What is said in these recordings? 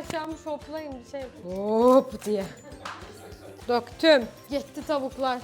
haşlanmış hoplayın bir şey. Hop diye. Döktüm. Gitti tavuklar.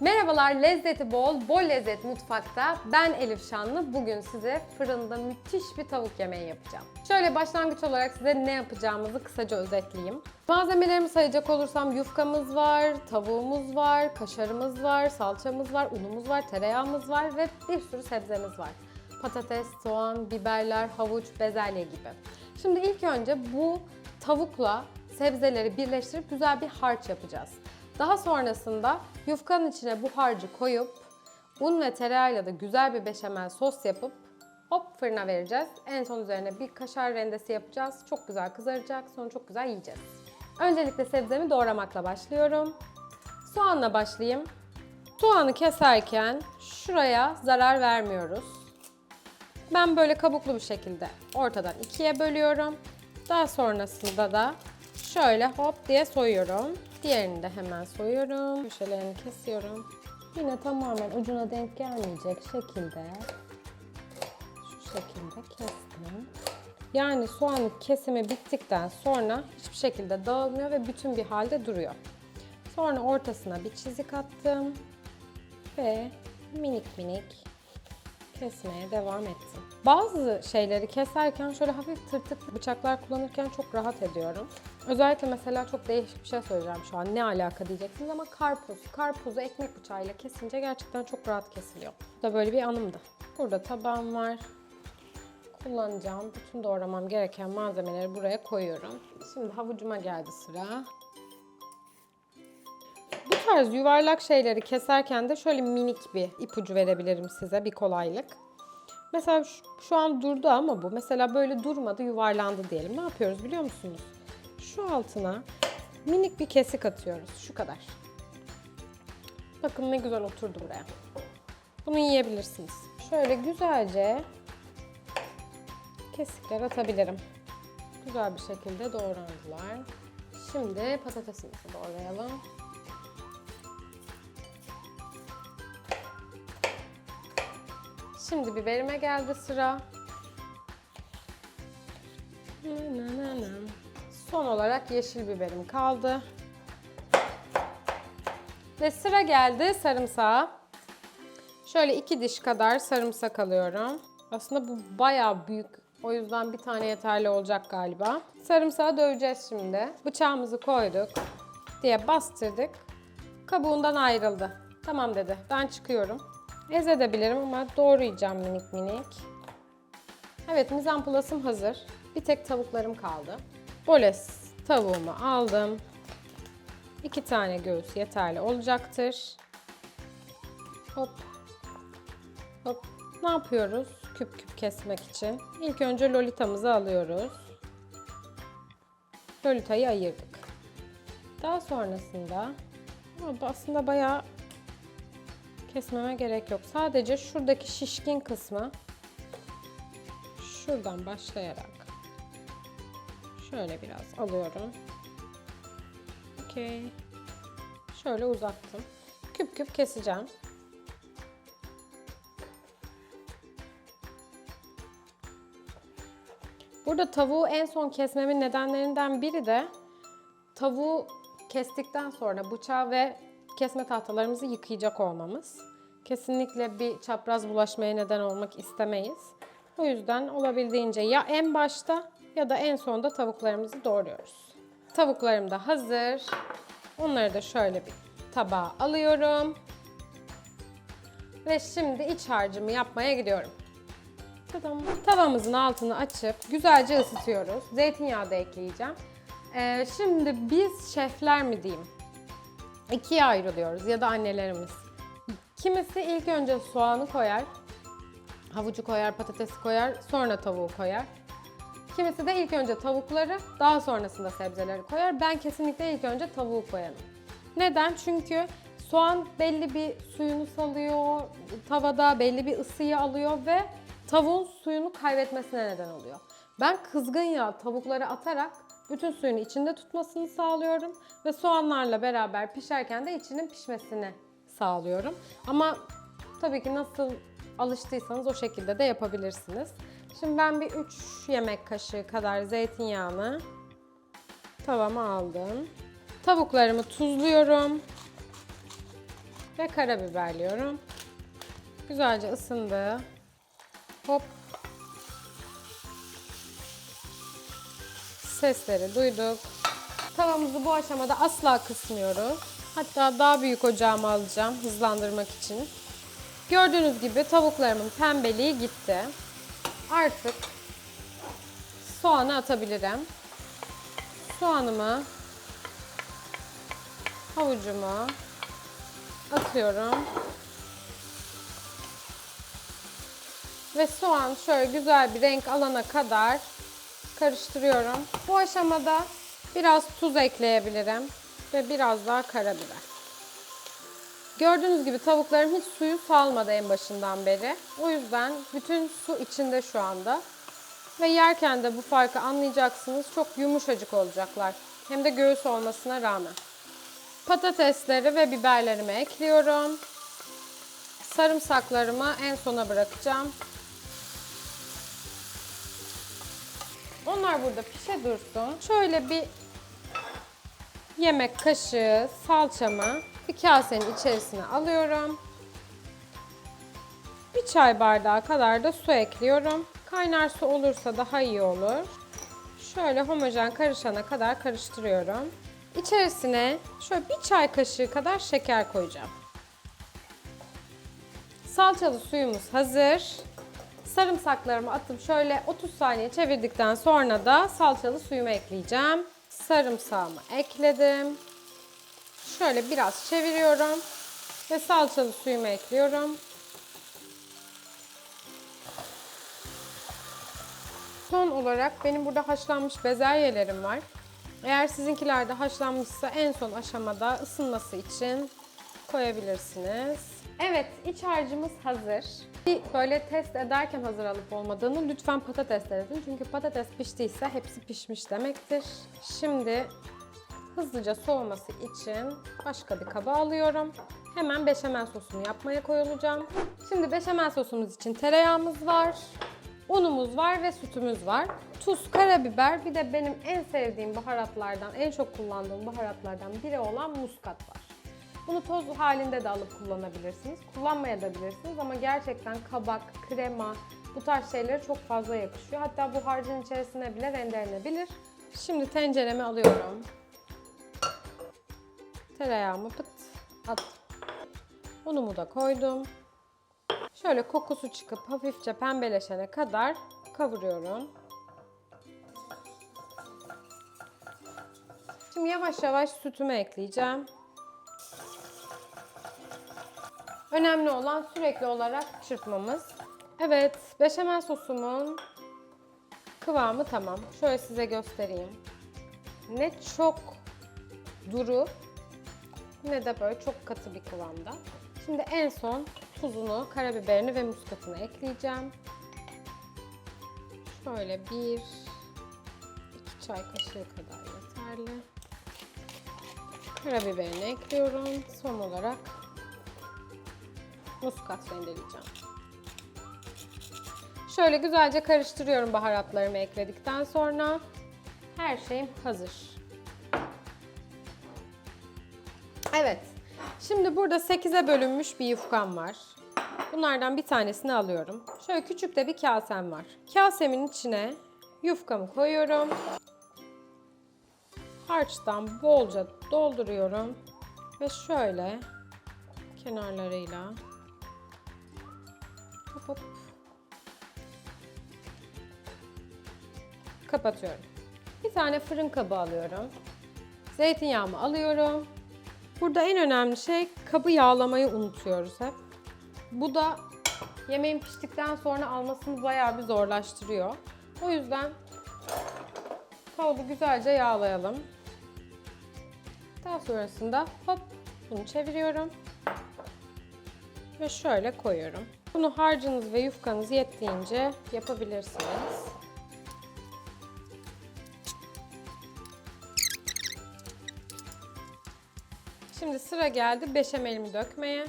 Merhabalar, lezzeti bol, bol lezzet mutfakta. Ben Elif Şanlı. Bugün size fırında müthiş bir tavuk yemeği yapacağım. Şöyle başlangıç olarak size ne yapacağımızı kısaca özetleyeyim. Malzemelerimi sayacak olursam yufkamız var, tavuğumuz var, kaşarımız var, salçamız var, unumuz var, tereyağımız var ve bir sürü sebzemiz var. Patates, soğan, biberler, havuç, bezelye gibi. Şimdi ilk önce bu tavukla sebzeleri birleştirip güzel bir harç yapacağız. Daha sonrasında yufkanın içine bu harcı koyup un ve tereyağıyla da güzel bir beşamel sos yapıp hop fırına vereceğiz. En son üzerine bir kaşar rendesi yapacağız. Çok güzel kızaracak. Sonra çok güzel yiyeceğiz. Öncelikle sebzemi doğramakla başlıyorum. Soğanla başlayayım. Soğanı keserken şuraya zarar vermiyoruz. Ben böyle kabuklu bir şekilde ortadan ikiye bölüyorum. Daha sonrasında da şöyle hop diye soyuyorum. Diğerini de hemen soyuyorum. Köşelerini kesiyorum. Yine tamamen ucuna denk gelmeyecek şekilde şu şekilde kestim. Yani soğanın kesimi bittikten sonra hiçbir şekilde dağılmıyor ve bütün bir halde duruyor. Sonra ortasına bir çizik attım ve minik minik kesmeye devam ettim. Bazı şeyleri keserken şöyle hafif tırtık bıçaklar kullanırken çok rahat ediyorum. Özellikle mesela çok değişik bir şey söyleyeceğim şu an. Ne alaka diyeceksiniz ama karpuz. Karpuzu ekmek bıçağıyla kesince gerçekten çok rahat kesiliyor. Bu da böyle bir anımdı. Burada tabağım var. Kullanacağım bütün doğramam gereken malzemeleri buraya koyuyorum. Şimdi havucuma geldi sıra. Tarz yuvarlak şeyleri keserken de şöyle minik bir ipucu verebilirim size bir kolaylık. Mesela şu, şu an durdu ama bu mesela böyle durmadı yuvarlandı diyelim. Ne yapıyoruz biliyor musunuz? Şu altına minik bir kesik atıyoruz. Şu kadar. Bakın ne güzel oturdu buraya. Bunu yiyebilirsiniz. Şöyle güzelce kesikler atabilirim. Güzel bir şekilde doğrandılar. Şimdi patatesimizi doğrayalım. Şimdi biberime geldi sıra. Son olarak yeşil biberim kaldı. Ve sıra geldi sarımsağa. Şöyle iki diş kadar sarımsak alıyorum. Aslında bu bayağı büyük. O yüzden bir tane yeterli olacak galiba. Sarımsağı döveceğiz şimdi. Bıçağımızı koyduk diye bastırdık. Kabuğundan ayrıldı. Tamam dedi. Ben çıkıyorum. Ezedebilirim ama doğrayacağım minik minik. Evet mizampulasım hazır. Bir tek tavuklarım kaldı. Boles tavuğumu aldım. İki tane göğüs yeterli olacaktır. Hop. Hop. Ne yapıyoruz? Küp küp kesmek için. İlk önce lolitamızı alıyoruz. Lolitayı ayırdık. Daha sonrasında aslında bayağı kesmeme gerek yok. Sadece şuradaki şişkin kısmı şuradan başlayarak şöyle biraz alıyorum. Okey. Şöyle uzattım. Küp küp keseceğim. Burada tavuğu en son kesmemin nedenlerinden biri de tavuğu kestikten sonra bıçağı ve kesme tahtalarımızı yıkayacak olmamız. Kesinlikle bir çapraz bulaşmaya neden olmak istemeyiz. O yüzden olabildiğince ya en başta ya da en sonda tavuklarımızı doğruyoruz. Tavuklarım da hazır. Onları da şöyle bir tabağa alıyorum. Ve şimdi iç harcımı yapmaya gidiyorum. Tadam. Tavamızın altını açıp güzelce ısıtıyoruz. Zeytinyağı da ekleyeceğim. Ee, şimdi biz şefler mi diyeyim? İkiye ayrılıyoruz ya da annelerimiz. Kimisi ilk önce soğanı koyar, havucu koyar, patatesi koyar, sonra tavuğu koyar. Kimisi de ilk önce tavukları, daha sonrasında sebzeleri koyar. Ben kesinlikle ilk önce tavuğu koyarım. Neden? Çünkü soğan belli bir suyunu salıyor, tavada belli bir ısıyı alıyor ve tavuğun suyunu kaybetmesine neden oluyor. Ben kızgın yağ tavukları atarak bütün suyunu içinde tutmasını sağlıyorum ve soğanlarla beraber pişerken de içinin pişmesini sağlıyorum. Ama tabii ki nasıl alıştıysanız o şekilde de yapabilirsiniz. Şimdi ben bir 3 yemek kaşığı kadar zeytinyağını tavama aldım. Tavuklarımı tuzluyorum ve karabiberliyorum. Güzelce ısındı. Hop. Sesleri duyduk. Tavamızı bu aşamada asla kısmıyoruz. Hatta daha büyük ocağıma alacağım hızlandırmak için. Gördüğünüz gibi tavuklarımın pembeliği gitti. Artık soğanı atabilirim. Soğanımı, havucumu atıyorum. Ve soğan şöyle güzel bir renk alana kadar karıştırıyorum. Bu aşamada biraz tuz ekleyebilirim ve biraz daha karabiber. Gördüğünüz gibi tavuklarım hiç suyu salmadı en başından beri. O yüzden bütün su içinde şu anda. Ve yerken de bu farkı anlayacaksınız. Çok yumuşacık olacaklar. Hem de göğüs olmasına rağmen. Patatesleri ve biberlerimi ekliyorum. Sarımsaklarımı en sona bırakacağım. Onlar burada pişe dursun. Şöyle bir yemek kaşığı salçamı bir kasenin içerisine alıyorum. Bir çay bardağı kadar da su ekliyorum. Kaynar su olursa daha iyi olur. Şöyle homojen karışana kadar karıştırıyorum. İçerisine şöyle bir çay kaşığı kadar şeker koyacağım. Salçalı suyumuz hazır. Sarımsaklarımı atıp şöyle 30 saniye çevirdikten sonra da salçalı suyumu ekleyeceğim. Sarımsağımı ekledim. Şöyle biraz çeviriyorum ve salçalı suyumu ekliyorum. Son olarak benim burada haşlanmış bezelyelerim var. Eğer sizinkiler de haşlanmışsa en son aşamada ısınması için koyabilirsiniz. Evet, iç harcımız hazır. Bir böyle test ederken hazır alıp olmadığını lütfen patatesler edin. Çünkü patates piştiyse hepsi pişmiş demektir. Şimdi hızlıca soğuması için başka bir kaba alıyorum. Hemen beşamel sosunu yapmaya koyulacağım. Şimdi beşamel sosumuz için tereyağımız var. Unumuz var ve sütümüz var. Tuz, karabiber, bir de benim en sevdiğim baharatlardan, en çok kullandığım baharatlardan biri olan muskat var. Bunu toz halinde de alıp kullanabilirsiniz. Kullanmayabilirsiniz ama gerçekten kabak, krema bu tarz şeylere çok fazla yakışıyor. Hatta bu harcın içerisine bile rendelenebilir. Şimdi tenceremi alıyorum. Tereyağımı pıt at. Unumu da koydum. Şöyle kokusu çıkıp hafifçe pembeleşene kadar kavuruyorum. Şimdi yavaş yavaş sütümü ekleyeceğim. Önemli olan sürekli olarak çırpmamız. Evet, beşamel sosumun kıvamı tamam. Şöyle size göstereyim. Ne çok duru ne de böyle çok katı bir kıvamda. Şimdi en son tuzunu, karabiberini ve muskatını ekleyeceğim. Şöyle bir iki çay kaşığı kadar yeterli. Karabiberini ekliyorum. Son olarak muskat rendeleyeceğim. Şöyle güzelce karıştırıyorum baharatlarımı ekledikten sonra. Her şeyim hazır. Evet. Şimdi burada 8'e bölünmüş bir yufkam var. Bunlardan bir tanesini alıyorum. Şöyle küçük de bir kasem var. Kasemin içine yufkamı koyuyorum. Harçtan bolca dolduruyorum. Ve şöyle kenarlarıyla hop hop kapatıyorum. Bir tane fırın kabı alıyorum. Zeytinyağımı alıyorum. Burada en önemli şey kabı yağlamayı unutuyoruz hep. Bu da yemeğin piştikten sonra almasını bayağı bir zorlaştırıyor. O yüzden kabuğu güzelce yağlayalım. Daha sonrasında hop bunu çeviriyorum. Ve şöyle koyuyorum. Bunu harcınız ve yufkanız yettiğince yapabilirsiniz. Şimdi sıra geldi beşamelimi dökmeye.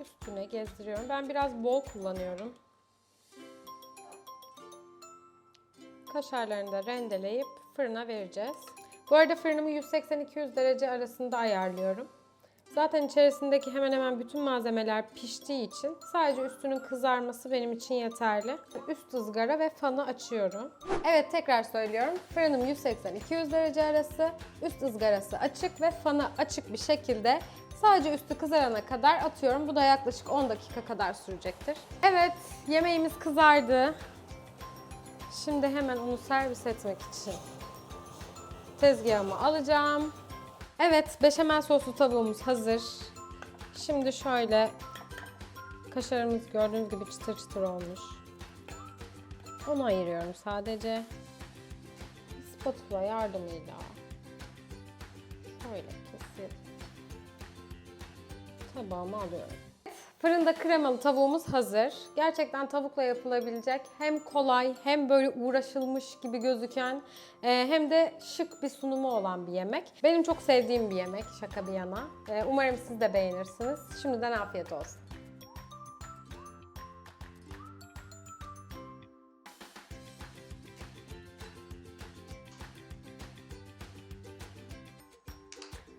üstüne gezdiriyorum. Ben biraz bol kullanıyorum. Kaşarlarını da rendeleyip fırına vereceğiz. Bu arada fırınımı 180-200 derece arasında ayarlıyorum. Zaten içerisindeki hemen hemen bütün malzemeler piştiği için sadece üstünün kızarması benim için yeterli. Üst ızgara ve fanı açıyorum. Evet tekrar söylüyorum. Fırınım 180-200 derece arası, üst ızgarası açık ve fanı açık bir şekilde sadece üstü kızarana kadar atıyorum. Bu da yaklaşık 10 dakika kadar sürecektir. Evet yemeğimiz kızardı. Şimdi hemen onu servis etmek için tezgahımı alacağım. Evet, beşamel soslu tavuğumuz hazır. Şimdi şöyle kaşarımız gördüğünüz gibi çıtır çıtır olmuş. Onu ayırıyorum sadece. Spatula yardımıyla şöyle kesip tabağıma alıyorum. Fırında kremalı tavuğumuz hazır. Gerçekten tavukla yapılabilecek hem kolay hem böyle uğraşılmış gibi gözüken e, hem de şık bir sunumu olan bir yemek. Benim çok sevdiğim bir yemek şaka bir yana. E, Umarım siz de beğenirsiniz. Şimdiden afiyet olsun.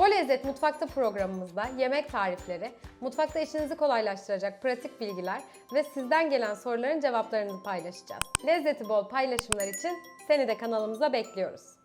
Bu Lezzet Mutfakta programımızda yemek tarifleri, mutfakta işinizi kolaylaştıracak pratik bilgiler ve sizden gelen soruların cevaplarını paylaşacağız. Lezzeti bol paylaşımlar için seni de kanalımıza bekliyoruz.